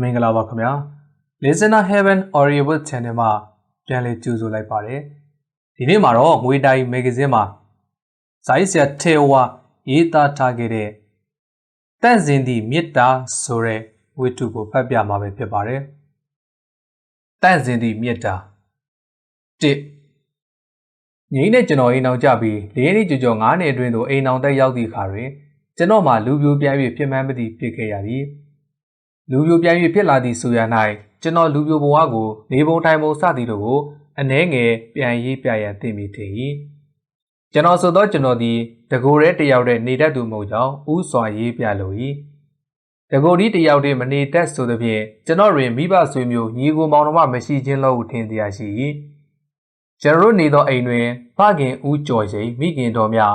မင်္ဂလာပါခင်ဗျာ Listener Heaven Audible Channel မှာပြန်လည်ကြိုဆိုလိုက်ပါတယ်ဒီနေ့မှာတော့ငွေတိုင်းမဂ္ဂဇင်းမှာဇိုင်းဆရာထေဝါရေးသားထားခဲ့တဲ့တန့်စင်သည့်မေတ္တာဆိုတဲ့ဝိတုကိုဖတ်ပြမှာပဲဖြစ်ပါတယ်တန့်စင်သည့်မေတ္တာ1ငိမ့်နဲ့ကျွန်တော်အိမ်အောင်ကြပြီးလေးနှစ်ကြော်ကြော်9နှစ်အတွင်းသို့အိမ်အောင်တက်ရောက်သည့်အခါတွင်ကျွန်တော်မှလူပြိုပြန်၍ပြင်းမှန်းမသည့်ဖြစ်ခဲ့ရသည် လူပြိုပြန်၍ဖြစ်လာသည့်ဆိုရ၌ကျွန်တော်လူပြိုဘဝကိုနေပုံထိုင်ပုံစသည်တို့ကိုအနှဲငယ်ပြန်ရေးပြရန်သိမိထင်၏ကျွန်တော်ဆိုသောကျွန်တော်သည်တကိုယ်ရဲတယောက်တည်းနေတတ်သူမဟုတ်ကြောင်းဥစွာရေးပြလို၏တကိုယ်ဒီတယောက်တည်းမနေတတ်ဆိုသဖြင့်ကျွန်တော်တွင်မိဘဆွေမျိုးညီကိုမောင်နှမမရှိခြင်းလို့ထင်တရားရှိ၏ကျွန်တော်နေသောအိမ်တွင်ဖခင်ဦးကျော်ရှိမိခင်တော်များ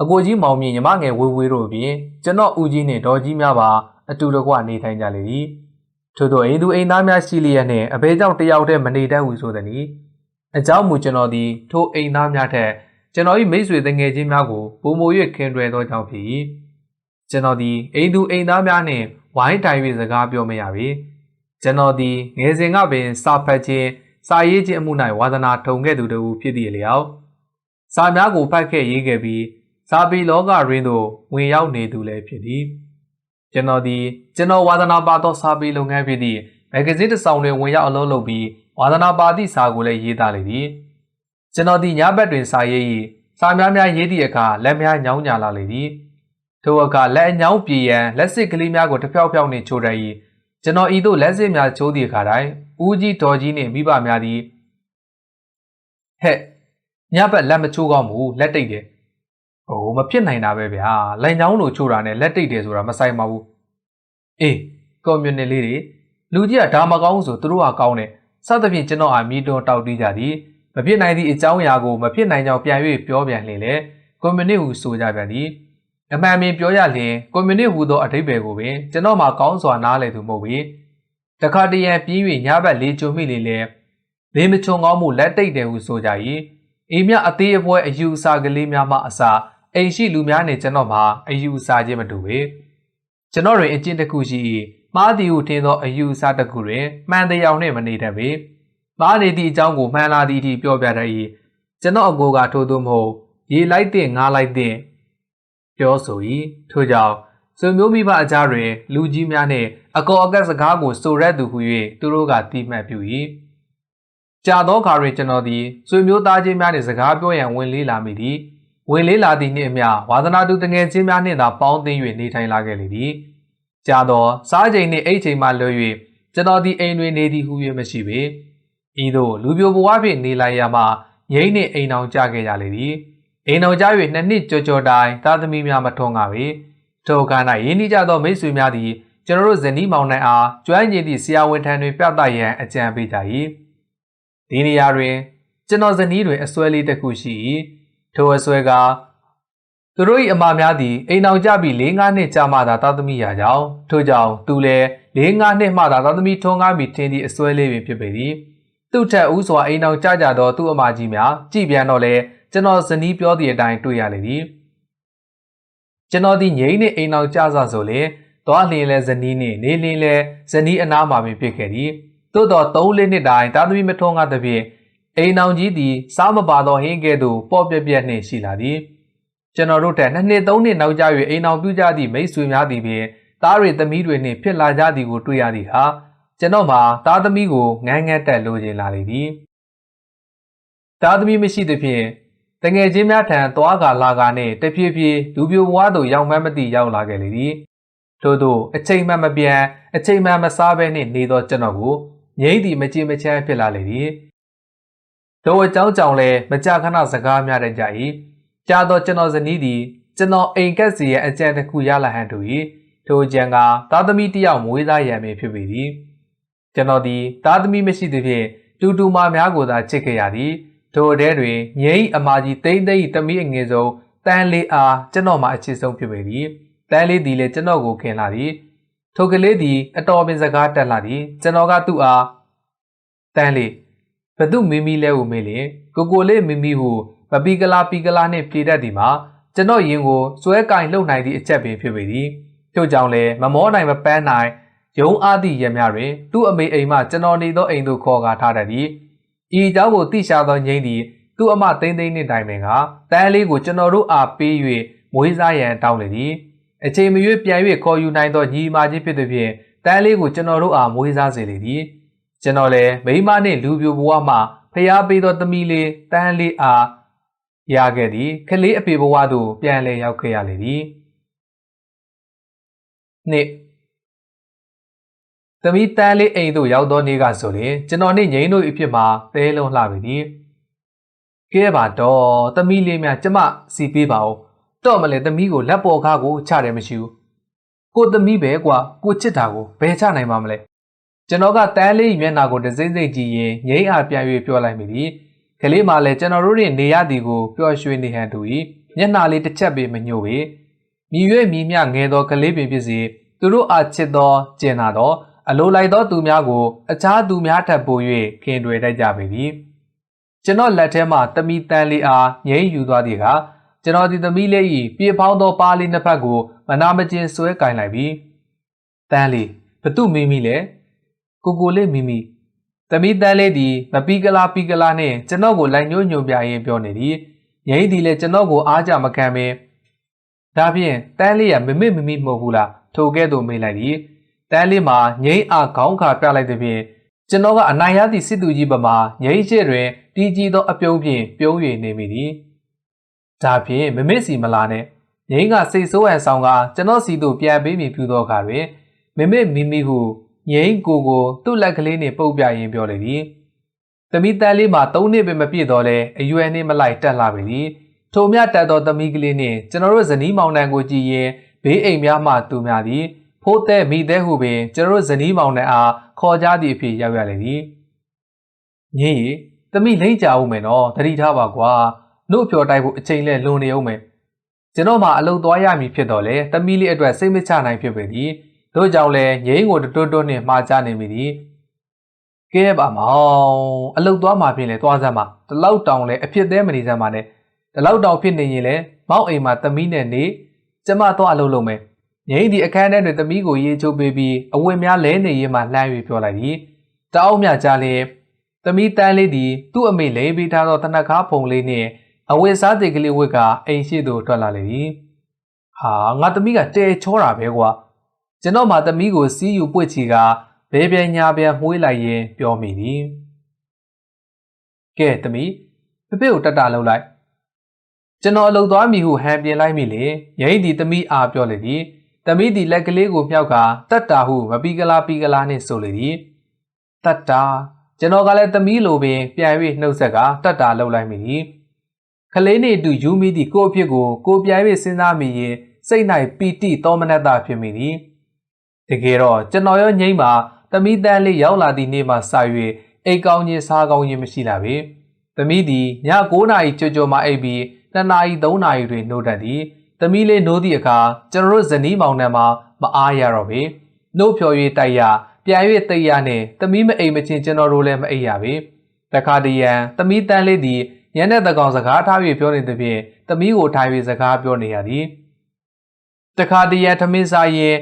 အကိုကြီးမောင်မြင့်ညီမငယ်ဝေဝေတို့ဖြင့်ကျွန်တော်ဦးကြီးနှင့်ဒေါ်ကြီးများပါ အတူတကွနေထိုင်ကြလေသည်ထို့သောအိမ်သူအိမ်သားများရှိလျက်နှင့်အဘဲကြောင့်တယောက်တည်းမနေတတ်ဟုဆိုသည်။အကြောင်းမူကျွန်တော်သည်ထိုအိမ်သားများထက်ကျွန်တော်၏မိတ်ဆွေတငယ်ချင်းများကိုပုံမူ၍ခင်တွယ်သောကြောင့်ဖြစ်၏။ကျွန်တော်သည်အိမ်သူအိမ်သားများနှင့်ဝိုင်းတိုင်၍စကားပြောမရပေ။ကျွန်တော်သည်ငယ်စဉ်ကပင်စာဖတ်ခြင်းစာရေးခြင်းအမှု၌ဝါသနာထုံခဲ့သူတဦးဖြစ်သည့်လျောက်စာများကိုဖတ်ခဲ့ရေးခဲ့ပြီးစာပေလောကရင်းသို့ဝင်ရောက်နေသူလည်းဖြစ်သည်။ ကျွန်တော်သည်ကျွန်တော်ဝါသနာပါသောစာပေလုပ်ငန်းဖြစ်သည့်မဂ္ဂဇင်းတစ်စောင်တွင်ဝင်ရောက်အလုပ်လုပ်ပြီးဝါသနာပါသည့်စာကိုလည်းရေးသားလေသည်။ကျွန်တော်သည်ညဘက်တွင်စာရေး၏စာများများရေးသည့်အခါလက်များညောင်းညာလာလေသည်။ထိုအခါလက်အညောင်းပြေရန်လက်စစ်ကလေးများကိုတစ်ဖြောက်ဖြောက်နှင့်ချိုးတတ်၏ကျွန်တော်ဤသို့လက်စစ်များချိုးသည့်အခါတိုင်းဦးကြီးတော်ကြီးနှင့်မိဘများသည်ဟဲ့ညဘက်လက်မချိုးကောင်းဘူးလက်တိတ်တယ်။ ဟိုမဖြစ်နိုင်တာပဲဗျာ။လိုင်ချောင်းတို့ချိုးတာနဲ့လက်တိတ်တယ်ဆိုတာမဆိုင်ပါဘူး။အေးကွန်မြူနတီလေးတွေလူကြီးကဒါမကောင်းဆိုသူတို့ကကောင်းတယ်။စသဖြင့်ကျွန်တော်အာမီတွန်းတောက်တီးကြသည်။မဖြစ်နိုင်သည့်အကြောင်းအရာကိုမဖြစ်နိုင်ကြောင်းပြန်၍ပြောပြန်လျင်လေကွန်မြူနတီဟုဆိုကြပြန်သည်။အမှန်ပင်ပြောရလျင်ကွန်မြူနတီဟူသောအဓိပ္ပာယ်ကိုပင်ကျွန်တော်မှကောင်းစွာနားလည်သူမဟုတ်ပေ။တခါတရံပြင်း၍ညဘက်လေးချုံမိလေလေလေမချုံကောင်းမှုလက်တိတ်တယ်ဟုဆိုကြ၏။အိမ်မြအသေးအပွဲအယူအဆကလေးများမှအစာ အိမ်ရှိလူများနဲ့ကျွန်တော်မှာအယူအဆချင်းမတူပေကျွန်တော်တွင်အကျင့်တစ်ခုရှိ၏မှားသည်ဟုထင်သောအယူအဆတစ်ခုတွင်မှန်တရားနှင့်မနေတတ်ပေမှားနေသည့်အကြောင်းကိုမှန်လာသည့်အထိပြောပြတတ်၏ကျွန်တော်အကိုကထို့သို့မဟုတ်ရေလိုက်တဲ့ငါလိုက်တဲ့ပြောဆို၏ထို့ကြောင့်ဆွေမျိုးမိဘအကြားတွင်လူကြီးများနှင့်အကောအကက်စကားကိုဆိုရက်သူဟု၍သူတို့ကတိမှတ်ပြု၏ကြာသောအခါတွင်ကျွန်တော်သည်ဆွေမျိုးသားချင်းများနှင့်စကားပြောရန်ဝင်လေးလာမိသည် ဝင်လေးလာသည့်နှင့်အမျှဝါသနာတူတငယ်ချင်းများနှင့်သာပေါင်းသိမ်း၍နေထိုင်လာခဲ့လေသည်ကြာသောစားချိန်နှင့်အိတ်ချိန်မှလွှဲ၍ကျွန်တော်သည်အိမ်တွင်နေသည်ဟု၍မရှိပေဤသို့လူပြိုဘဝဖြင့်နေလိုက်ရမှငိမ့်နှင့်အိမ်အောင်ကြခဲ့ကြလေသည်အိမ်အောင်ကြ၍နှစ်နှစ်ကြော်ကြော်တိုင်သားသမီးများမထွန်းကားပေထိုအခါ၌ရင်းနှီးကြသောမိတ်ဆွေများသည်ကျွန်တော်တို့ဇနီးမောင်နှံအားကျွမ်းကျင်သည့်ဆရာဝန်ထံတွင်ပြသရန်အကြံပေးကြ၏ဒီနေရာတွင်ကျွန်တော်ဇနီးတွင်အစွဲလေးတစ်ခုရှိ၏ ထိုအစွဲကသူတို့၏အမများသည်အိမ်အောင်ကြပြီး၄၅နှစ်ကြာမှသာသားသမီးရကြောင်းထို့ကြောင့်သူလည်း၄၅နှစ်မှသာသားသမီးထွန်းကားပြီးထင်သည့်အစွဲလေးပင်ဖြစ်ပေသည်သူ့ထက်ဦးစွာအိမ်အောင်ကြကြသောသူ့အမကြီးများကြည်ပြန်တော့လဲကျွန်တော်ဇနီးပြောသည့်အတိုင်းတွေ့ရလေသည်ကျွန်တော်ဒီငိမ့်နှင့်အိမ်အောင်ကြဆဆိုလေသွားလျင်လဲဇနီးနှင့်နေလျင်လဲဇနီးအနားမှာပင်ဖြစ်ခဲ့သည်သို့တော့၃လေးနှစ်တိုင်သားသမီးမထွန်းကားသဖြင့် အိမ်အောင်ကြီးသည်စားမပါသောဟင်းကဲ့သို့ပေါ့ပြက်ပြက်နှင့်ရှိလာသည်ကျွန်တော်တို့ထက်နှစ်နှစ်သုံးနှစ်နောက်ကျ၍အိမ်အောင်ပြုကြသည့်မိတ်ဆွေများသည်ပင်သားတွေသမီးတွေနှင့်ဖြစ်လာကြသည်ကိုတွေ့ရသည်ဟာကျွန်တော်မှာသားသမီးကိုငန်းငန်းတက်လိုချင်လာလေသည်သားသမီးမရှိသဖြင့်တငယ်ချင်းများထံသွားကာလာကာနှင့်တဖြည်းဖြည်းလူပြိုဝါးသို့ရောက်မှန်းမသိရောက်လာခဲ့လေသည်ထို့သောအချိန်မှမပြန်အချိန်မှမစားဘဲနှင့်နေသောကျွန်တော်ကိုငိမ့်သည်မကြင်မချမ်းဖြစ်လာလေသည် တို့အကြောင်းကြောင့်လဲမကြခဏစကားများတတ်ကြ၏ကြာတော့ကျွန်တော်ဇနီးသည်ကျွန်တော်အိမ်ကက်စီရဲ့အကြံတစ်ခုရလာဟန်တူ၏ထိုအကြံကသားသမီးတယောက်မွေးသားရံပင်ဖြစ်ပေသည်ကျွန်တော်သည်သားသမီးမရှိသဖြင့်တူတူမာများကိုသာချစ်ခဲ့ရသည်ထိုအတဲတွင်ငိမ့်အမာကြီးတိမ့်သိမ့်သမီးအငယ်ဆုံးတန်လေးအားကျွန်တော်မှအချစ်ဆုံးဖြစ်ပေသည်တန်လေးသည်လည်းကျွန်တော်ကိုခင်လာသည်ထိုကလေးသည်အတော်ပင်စကားတက်လာသည်ကျွန်တော်ကသူ့အားတန်လေး ဘသူမီမီလဲကိုမေးလင်ကိုကိုလေးမီမီဟုပပီကလာပီကလာနှင့်ပြေတတ်သည်မှာကျွန်တော်ရင်ကိုစွဲကင်လှုပ်နိုင်သည့်အချက်ပင်ဖြစ်ပေသည်ထို့ကြောင့်လည်းမမောနိုင်မပန်းနိုင်ရုံအားသည့်ရမြတွင်သူ့အမေအိမ်မှကျွန်တော်နေသောအိမ်သို့ခေါ်ကာထားတတ်သည်ဤအကြောင်းကိုသိရှာသောငိမ့်သည်သူ့အမသိမ့်သိမ့်နှင့်တိုင်ပင်ကတန်းလေးကိုကျွန်တော်တို့အားပေး၍မွေးစားရန်တောင်းလေသည်အချိန်မရွေးပြန်၍ခေါ်ယူနိုင်သောညီမကြီးဖြစ်သည်ဖြင့်တန်းလေးကိုကျွန်တော်တို့အားမွေးစားစေလေသည် ကျွန်တော်လည်းမိမနှင့်လူပြိုဘဝမှဖျားပေးသောသမီးလေးတန်းလေးအားရခဲ့သည်ခလေးအဖေဘဝသို့ပြန်လည်ရောက်ခဲ့ရလေသည်နှစ်သမီးတန်းလေးအိမ်သို့ရောက်သောနေ့ကဆိုရင်ကျွန်တော်နှင့်ငိမ့်တို့အဖြစ်မှာသဲလုံးလှပြီသည်ကဲပါတော့သမီးလေးများကျမစီပေးပါဦးတော့မလဲသမီးကိုလက်ပေါ်ကားကိုချတယ်မရှိဘူးကိုသမီးပဲကွာကိုချစ်တာကိုဘယ်ချနိုင်မှာမလဲ ကျွန်တော်ကတန်းလေးမျက်နှာကိုဒစိမ့်စိမ့်ကြည့်ရင်ငိမ့်အားပြန်၍ပြောလိုက်မိသည်ကလေးမှလည်းကျွန်တော်တို့ရဲ့နေရသည်ကိုပျော်ရွှင်နေဟန်တူ၏မျက်နှာလေးတစ်ချက်ပေမညှို့ပေမြည်ရွက်မြည်မြငယ်သောကလေးပင်ဖြစ်စီသူတို့အားချစ်သောကျင်နာသော အလိုလိုက်သောသူများကိုအခြားသူများထပ်ပို၍ခင်တွေတတ်ကြပေသည်ကျွန်တော်လက်ထဲမှတမီတန်လေးအားငိမ့်ယူသွားသည်ကကျွန်တော်ဒီသမီးလေး၏ပြေဖောင်းသောပါးလေးနှစ်ဖက်ကိုမနာမကျင်ဆွဲကင်လိုက်ပြီးတန်လေးဘသူမိမိလဲ ကိုကိုလေးမိမိသမီးတန်းလေးသည်မပီကလာပီကလာနှင့်ကျွန်တော်ကိုလိုက်ညှို့ညွန်ပြရင်းပြောနေသည်ငိမ့်သည်လည်းကျွန်တော်ကိုအားကြမခံပင်ဒါဖြင့်တန်းလေးရမမစ်မမိမဟုတ်ဘူးလားထိုကဲ့သို့မေးလိုက်သည်တန်းလေးမှာငိမ့်အားခေါင်းခါပြလိုက်သည်ဖြင့်ကျွန်တော်ကအနိုင်ရသည့်စစ်သူကြီးပမာငိမ့်ရှိတွင်တီးကြီးသောအပြုံးဖြင့်ပြုံး၍နေမိသည်ဒါဖြင့်မမစ်စီမလာနဲ့ငိမ့်ကစိတ်ဆိုးဟန်ဆောင်ကကျွန်တော်စီသို့ပြန်ပေးမိပြုသောအခါတွင်မမစ်မိမိဟု ငိမ့်ကိုကိုသူ့လက်ကလေးနှင့်ပုတ်ပြရင်းပြောလေသည်။သမီးတန်းလေးမှာ၃နှစ်ပဲမပြည့်တော့လဲအရွယ်နှင့်မလိုက်တက်လာပြီသည်။ထိုမြတက်သောသမီးကလေးနှင့်ကျွန်တော်တို့ဇနီးမောင်နှံကိုကြည့်ရင်ဘေးအိမ်များမှသူများသည်ဖိုးတဲ့မိတဲ့ဟုပင်ကျွန်တော်တို့ဇနီးမောင်နှံအားခေါ်ကြသည့်အဖြစ်ရောက်ရလေသည်။ငင်းရီသမီးလိမ့်ကြအောင်မယ်နော်တတိထားပါကွာ။နှုတ်ဖြော်တိုက်ဖို့အချိန်လဲလွန်နေအောင်မယ်။ကျွန်တော်မှအလုပ်သွားရမည်ဖြစ်တော့လေသမီးလေးအတွက်စိတ်မချနိုင်ဖြစ်ပေသည်။ တို့ကြောင့်လည်းငိမ့်ကိုတွတ်တွတ်နဲ့မှားကြနေမိသည်ကဲပါမောင်အလုတ်သွားမှဖြစ်လေသွားစမ်းပါဒီလောက်တောင်လဲအဖြစ်သေးမနေစမ်းပါနဲ့ဒီလောက်တောင်ဖြစ်နေရင်လေမောက်အိမ်မှာသမီးနဲ့နေကျမတော့အလုပ်လုပ်မယ်ငိမ့်ဒီအခန်းထဲတွင်သမီးကိုရေးချိုးပေးပြီးအဝတ်များလဲနေရင်မှလှမ်း၍ပြောလိုက်သည်တအောက်မြကြလေသမီးတန်းလေးသည်သူ့အမေလိန်ပေးထားသောတနက်ကားဖုံလေးနှင့်အဝတ်စားတဲ့ကလေးဝက်ကအိမ်ရှိသို့ထွက်လာလေသည်ဟာငါသမီးကတဲချောတာပဲကွာ ကျွန်တော်မှသမီးကိုစီးယူပွေ့ချီကဘဲပြညာပြန်မှုေးလိုက်ရင်ပြောမိသည်ကဲသမီးပပေကိုတတ်တာလှုပ်လိုက်ကျွန်တော်အလုပ်သွားမိဟုဟန်ပြင်လိုက်မိလေရိတ်ဒီသမီးအားပြောလေသည်သမီးဒီလက်ကလေးကိုမြောက်ကတတ်တာဟုမပီကလာပီကလာနှင့်ဆိုလေသည်တတ်တာကျွန်တော်ကလည်းသမီးလိုပင်ပြန်၍နှုတ်ဆက်ကတတ်တာလှုပ်လိုက်မိသည်ကလေးနှင့်အတူယူမိသည့်ကိုအဖြစ်ကိုကိုပြန်၍စဉ်းစားမိရင်စိတ်၌ပီတိသောမနတ္တဖြစ်မိသည် တကယ်တော့ကျွန်တော်ရောငိမ့်မှာသမီးတန်းလေးရောက်လာသည့်နေ့မှစ၍အိတ်ကောင်းခြင်းစားကောင်းခြင်းမရှိလာပေ။သမီးသည်ည9နာရီကြော်ကြော်မှအိပ်ပြီး2နာရီ3နာရီတွင်နှိုးတတ်သည်။သမီးလေးနိုးသည့်အခါကျွန်တော်တို့ဇနီးမောင်နှံမှာမအားရတော့ပေ။နှုတ်ဖြော်၍တိုက်ရပြန်၍တိတ်ရနှင့်သမီးမအိမ်မချင်းကျွန်တော်တို့လည်းမအိပ်ရပေ။တခါတရံသမီးတန်းလေးသည်ညနေတကောင်စကားထား၍ပြောနေသဖြင့်သမီးကိုထိုင်၍စကားပြောနေရသည်။တခါတရံထမင်းစားရင်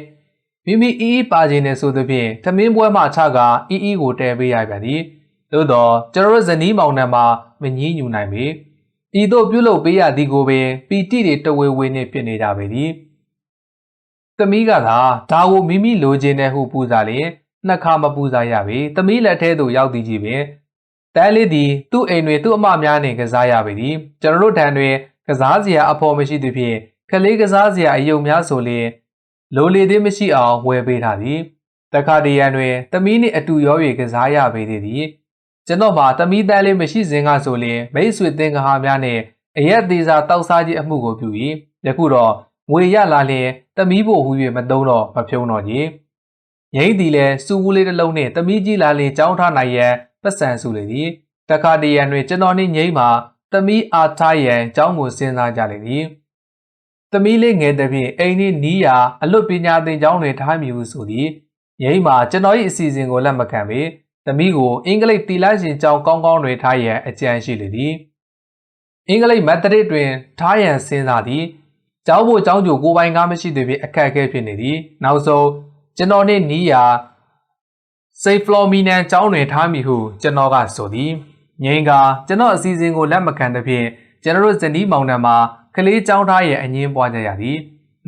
မိမိအီးအီးပါခြင်းနဲ့ဆိုသဖြင့်သမင်းပွဲမှချကအီးအီးကိုတဲပေးရပြန်သည်သို့တော့ကျွန်တော်ဇနီးမောင်နှံမှာမငြင်းညူနိုင်ပေဤသို့ပြုလုပ်ပေးရသည်ကိုပင်ပီတိတွေတဝေဝေနှင့်ဖြစ်နေကြပေသည်သမီးကသာဒါကိုမိမိလိုချင်တဲ့ဟုပူဇာလျင်နှစ်ခါမပူဇာရပေသမီးလက်ထဲသို့ရောက်သည်ကြီးပင်တန်းလေးသည်သူ့အိမ်တွင်သူ့အမများနှင့်ကစားရပေသည်ကျွန်တော်တို့ထံတွင်ကစားစရာအဖော်မရှိသဖြင့်ကလေးကစားစရာအယုံများဆိုလျင် လိုလေသေးမရှိအောင်ဝယ်ပေးထားသည်တခါတရံတွင်သမီးနှင့်အတူရော၍ကစားရပေသေးသည်ကျွန်တော်မှာသမီးတန်းလေးမရှိစဉ်ကဆိုလျင်မိတ်ဆွေသင်္ကားများနှင့်အရက်သေးစာတောက်စားခြင်းအမှုကိုပြု၏ယခုတော့ငွေရလာလျင်သမီးဖို့ဟူ၍မသုံးတော့မဖြုံးတော့ကြီးငိမ့်သည်လည်းစူဘူးလေးတစ်လုံးနှင့်သမီးကြီးလာလျင်ကြောင်းထားနိုင်ရန်ပတ်စံစုလေသည်တခါတရံတွင်ကျွန်တော်နှင့်ငိမ့်မှာသမီးအားထားရန်ကြောင်းကိုစဉ်းစားကြလေသည် သမီးလေးငယ်တဲ့ဖြင့်အိမ်နှင့်နီးရာအလွတ်ပညာသင်ကျောင်းတွင်ထားမည်ဟုဆိုသည်ငိမ့်မှာကျွန်တော်၏အစီအစဉ်ကိုလက်မခံပေသမီးကိုအင်္ဂလိပ်တီလာရှင်ကျောင်းကောင်းကောင်းတွင်ထားရန်အကြံရှိလေသည်အင်္ဂလိပ်မက်သရစ်တွင်ထားရန်စဉ်းစားသည်ကျောင်းဖို့ကျောင်းကျိုကိုပိုင်ကားမရှိသေးဖြင့်အခက်အခဲဖြစ်နေသည်နောက်ဆုံးကျွန်တော်နှင့်နီးရာစိတ်ဖလော်မီနန်ကျောင်းတွင်ထားမိဟုကျွန်တော်ကဆိုသည်ငိန်ကကျွန်တော်အစီအစဉ်ကိုလက်မခံသဖြင့်ကျွန်တော်တို့ဇနီးမောင်နှံမှာ ကလေးကျောင်းသားရဲ့အငင်းပွားကြရသည်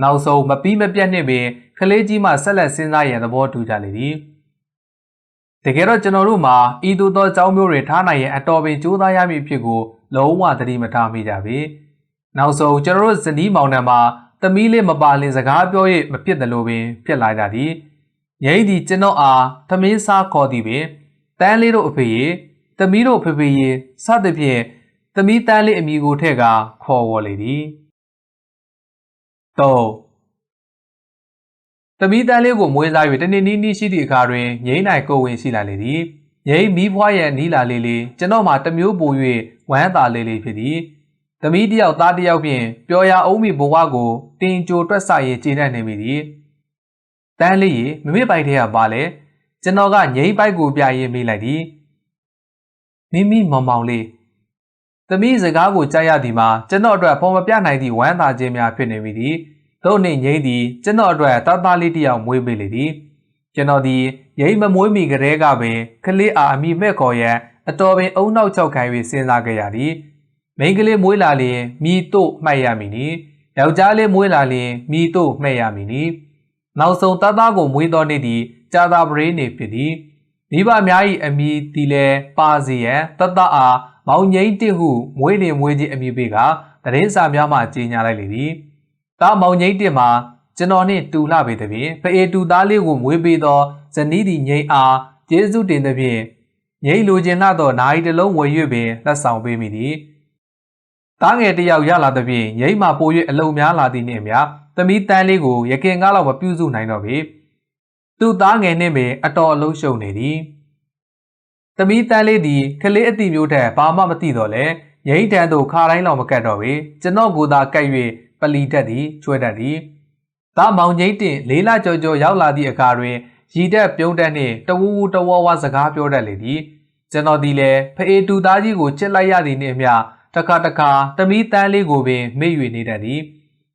နောက်ဆုံးမပြီးမပြတ်နှင့်ပင်ကလေးကြီးမှဆက်လက်စဉ်းစားရန်သဘောတူကြလေသည်တကယ်တော့ကျွန်တော်တို့မှာဤသို့သောကျောင်းမျိုးတွေထားနိုင်ရန်အတော်ပင်ကြိုးစားရမည်ဖြစ်ကိုလုံးဝသတိမထားမိကြပေနောက်ဆုံးကျွန်တော်တို့ဇနီးမောင်နှံမှာသမီးလေးမပါလင်စကားပြော၍မဖြစ်တယ်လို့ပင်ဖြစ်လာကြသည်ငိမ့်သည်ကျွန်တော်အားသမင်းစားခေါ်သည်ပင်တန်းလေးတို့အဖေရေသမီးတို့ဖေဖေရေစသဖြင့် သမီးတန်းလေးအမိကိုထည့်ကခေါ်ဝေါ်လေသည်တော့သမီးတန်းလေးကိုမွေးစား၍တနေ့နီးနီးရှိသည့်အခါတွင်ငိမ့်နိုင်ကိုဝင်ရှိလာလေသည်ငိမ့်မီးဖွားရန်နီးလာလေလေကျွန်တော်မှတမျိုးပို၍ဝမ်းသာလေလေဖြစ်သည်သမီးတယောက်သားတယောက်ဖြင့်ပျော်ရအောင်မိဘဝကိုတင်ကြိုတွက်ဆရည်ကျေနပ်နေမိသည်တန်းလေးရေမမေ့ပိုက်တဲ့ကပါလေကျွန်တော်ကငိမ့်ပိုက်ကိုပြရေးမိလိုက်သည်မိမိမောင်မောင်လေး သမီးစကားကိုကြားရသည်မှာကျွန်တော်အတွက်ပေါ်မပြနိုင်သည့်ဝမ်းသာခြင်းများဖြစ်နေမိသည်တို့နှင့်ငိမ့်သည်ကျွန်တော်အတွက်သားသားလေးတယောက်မွေးပေးလေသည်ကျွန်တော်သည်ရိမမွေးမိကလေးကပင်ကလေးအားအမိမဲ့ခေါ်ရန်အတော်ပင်အုံနောက်ချောက်ခိုင်း၍စဉ်းစားခဲ့ရသည်မိန်းကလေးမွေးလာလျင်မိတို့မှတ်ရမည်နီယောက်ျားလေးမွေးလာလျင်မိတို့မှတ်ရမည်နီနောက်ဆုံးသားသားကိုမွေးသောနေ့သည်ကြာသာပရိနေဖြစ်သည်မိဘများ၏အမိတီလဲပါစီရန်တတအား မောင်ငိမ့်တဟုမွေးလင်မွေးခြင်းအမိပေးကတရင်စာများမှကြီးညာလိုက်လေသည်တာမောင်ငိမ့်တင်မှာကျွန်တော်နှင့်တူလှပေသည်ဖြင့်ဖအေတူသားလေးကိုမွေးပေးသောဇနီးသည်ငိမ့်အားကျေးဇူးတင်သည်ဖြင့်ငိမ့်လိုချင်လှသောနိုင်တလုံးဝယ်၍ပင်လက်ဆောင်ပေးမိသည်တားငယ်တယောက်ရလာသည်ဖြင့်ငိမ့်မှပို၍အလုံများလာသည်နှင့်အမျှသမီးတန်းလေးကိုရခင်ကားလောက်မပြုစုနိုင်တော့ပေသူ့သားငယ်နှင့်ပင်အတော်အလုံးရှုံနေသည် သမီးတန်းလေးသည်ကလေးအတိမျိုးထက်ဘာမှမသိတော့လဲငိမ့်တန်းသို့ခါတိုင်းလောက်မကတ်တော့ပေကျွန်တော်ကိုသာကတ်၍ပလီတက်သည်ချွဲတတ်သည်သားမောင်ငိမ့်တင်လေးလကြော်ကြော်ရောက်လာသည့်အခါတွင်ရီတက်ပြုံးတက်နှင့်တဝူဝူတဝဝစကားပြောတတ်လေသည်ကျွန်တော်ဒီလည်းဖအေတူသားကြီးကိုချစ်လိုက်ရသည်နှင့်အမျှတခါတခါသမီးတန်းလေးကိုပင်မေ့၍နေတတ်သည်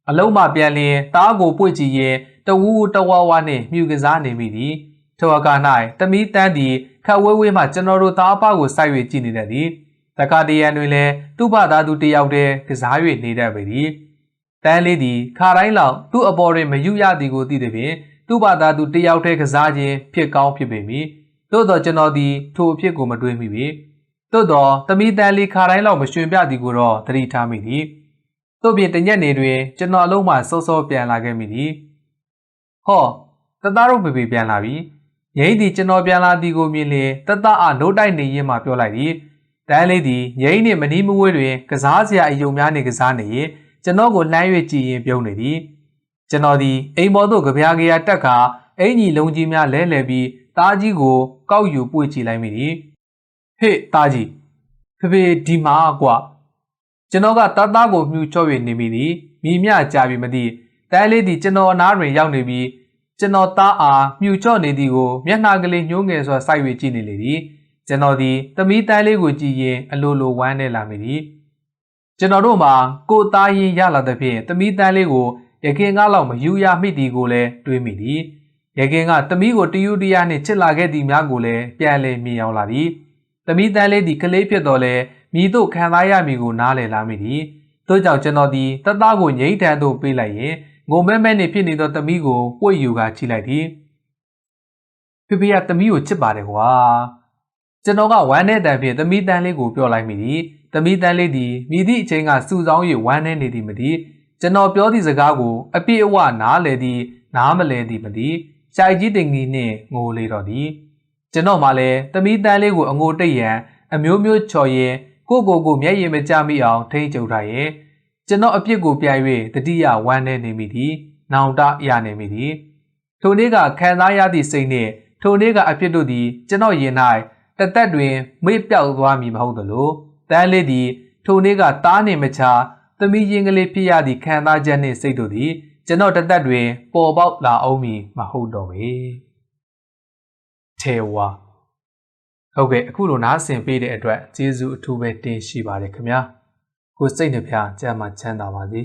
အလုံးမှပြန်လျင်သားကိုပွေ့ကြည့်ရင်တဝူဝူတဝဝနှင့်မြူကစားနေမိသည် ထိုအခါ၌သမီးတန်းသည်ခက်ဝဲဝဲမှကျွန်တော်တို့သားအပကိုစိုက်၍ကြည့်နေတတ်သည်တခါတရံတွင်လည်းသူ့ဘာသာသူတယောက်တည်းကစား၍နေတတ်ပေသည်တန်းလေးသည်ခါတိုင်းလောက်သူ့အပေါ်တွင်မယူရသည်ကိုသိသည်ဖြင့်သူ့ဘာသာသူတယောက်တည်းကစားခြင်းဖြစ်ကောင်းဖြစ်ပေမည်သို့တော့ကျွန်တော်သည်ထိုအဖြစ်ကိုမတွေးမိပေသို့တော့သမီးတန်းလေးခါတိုင်းလောက်မရှင်ပြသည်ကိုတော့သတိထားမိသည်တို့ပြင်တညက်နေတွင်ကျွန်တော်အလုံးမှစောစောပြန်လာခဲ့မိသည်ဟောတသားတို့ပေပေပြန်လာပြီ ငိမ့်သည်ကျွန်တော်ပြန်လာသည်ကိုမြင်လျင်တတအားနိုးတိုက်နေရင်မှပြောလိုက်သည်တန်းလေးသည်ငိမ့်နှင့်မနီးမဝဲတွင်ကစားစရာအယုံများနှင့်ကစားနေရင်ကျွန်တော်ကိုလှမ်း၍ကြည်ရင်ပြုံးနေသည်ကျွန်တော်သည်အိမ်ပေါ်သို့ကြပြားကြရတက်ကာအင်ကြီးလုံးကြီးများလဲလှယ်ပြီးတားကြီးကိုကောက်ယူပွေ့ချလိုက်မိသည်ဟေ့တားကြီးဖေဖေဒီမှာကွာကျွန်တော်ကတားသားကိုမြှူချော့၍နေမိသည်မိမြကြာပြီမသိတဲလေးသည်ကျွန်တော်အနားတွင်ရောက်နေပြီး ကျွန်တော်သားအားမြှူချော့နေသည်ကိုမျက်နှာကလေးညှိုးငယ်စွာစိုက်၍ကြည့်နေလေသည်ကျွန်တော်သည်သမီးတိုင်းလေးကိုကြည့်ရင်အလိုလိုဝမ်းနေလာမိသည်ကျွန်တော်တို့မှာကိုသားရင်ရလာတဲ့ဖြင့်သမီးတန်းလေးကိုရခင်ကားလောက်မယူရမိသည်ကိုလည်းတွေးမိသည်ရခင်ကသမီးကိုတယူတရနှင့်ချစ်လာခဲ့သည်များကိုလည်းပြန်လည်မြင်အောင်လာသည်သမီးတန်းလေးသည်ကလေးဖြစ်တော်လဲမိတို့ခံစားရမည်ကိုနားလည်လာမိသည်သို့ကြောင့်ကျွန်တော်သည်တသားကိုငိမ့်တန်းသို့ပေးလိုက်ရင် ငုံမဲမဲနှင့်ဖြစ်နေသောသမီးကိုပွေ့ယူကာချိလိုက်သည်ဖေဖေကသမီးကိုချစ်ပါတယ်ကွာကျွန်တော်ကဝမ်းနဲ့တန်ဖြင့်သမီးတန်းလေးကိုပြောလိုက်မိသည်သမီးတန်းလေးသည်မိသည့်အချိန်ကစူဆောင်း၍ဝမ်းနေနေသည်မသည်ကျွန်တော်ပြောသည့်စကားကိုအပြည့်အဝနားလည်သည်နားမလည်သည်မသည်ရှိုက်ကြီးတင်ကြီးနှင့်ငိုလေတော့သည်ကျွန်တော်မှလည်းသမီးတန်းလေးကိုအငိုတိတ်ရန်အမျိုးမျိုးချော်ရင်ကိုကိုကိုမျက်ရည်မကျမိအောင်ထိန်းချုပ်ထားရင် ကျွန်တော်အပြစ်ကိုပြိုင်၍တတိယဝမ်းနေနေမိသည်နောင်တရနေမိသည်ထိုနေ့ကခံစားရသည့်စိတ်နှင့်ထိုနေ့ကအပြစ်တို့သည်ကျွန်တော်ရင်၌တသက်တွင် မေ့ပြောက်သွားမည်မဟုတ်သလိုတန်းလေးသည်ထိုနေ့ကတားနေမချသမီးရင်ကလေးဖြစ်ရသည့်ခံစားချက်နှင့်စိတ်တို့သည်ကျွန်တော်တသက်တွင် ပေါ်ပေါက်လာအောင်မည်မဟုတ်တော့ပေထေဝါဟုတ်ကဲ့အခုလိုနားဆင်ပေးတဲ့အတွက်ကျေးဇူးအထူးပဲတင်ရှိပါတယ်ခင်ဗျာ ကိုစိတ်နှဖျားကြမ်းမှချမ်းသာပါစေ